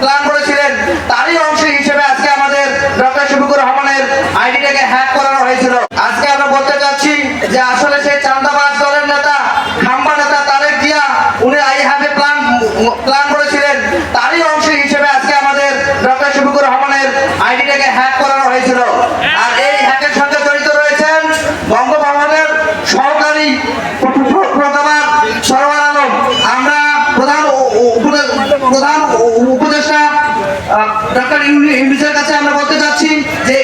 Plan করেছিলেন। তারই অংশ হিসেবে আজকে আমাদের ডক্টর শফিকুর রহমানের আইডিটাকে হ্যাক করানো হয়েছিল। আজকে আমরা বলতে চাচ্ছি যে আসলে সেই চান্দাবাজ দলের নেতা, খাম্বা নেতা তারেক জিয়া, উনি I have a plan plan করেছিলেন। তারই অংশ হিসেবে আজকে আমাদের ডক্টর শফিকুর রহমানের আইডিটাকে হ্যাক করানো হয়েছিল। আর এই হ্যাকের সঙ্গে জড়িত রয়েছেন বঙ্গভবনের সহকারী ডক্টর ইউনিসের কাছে আমরা বলতে চাচ্ছি যে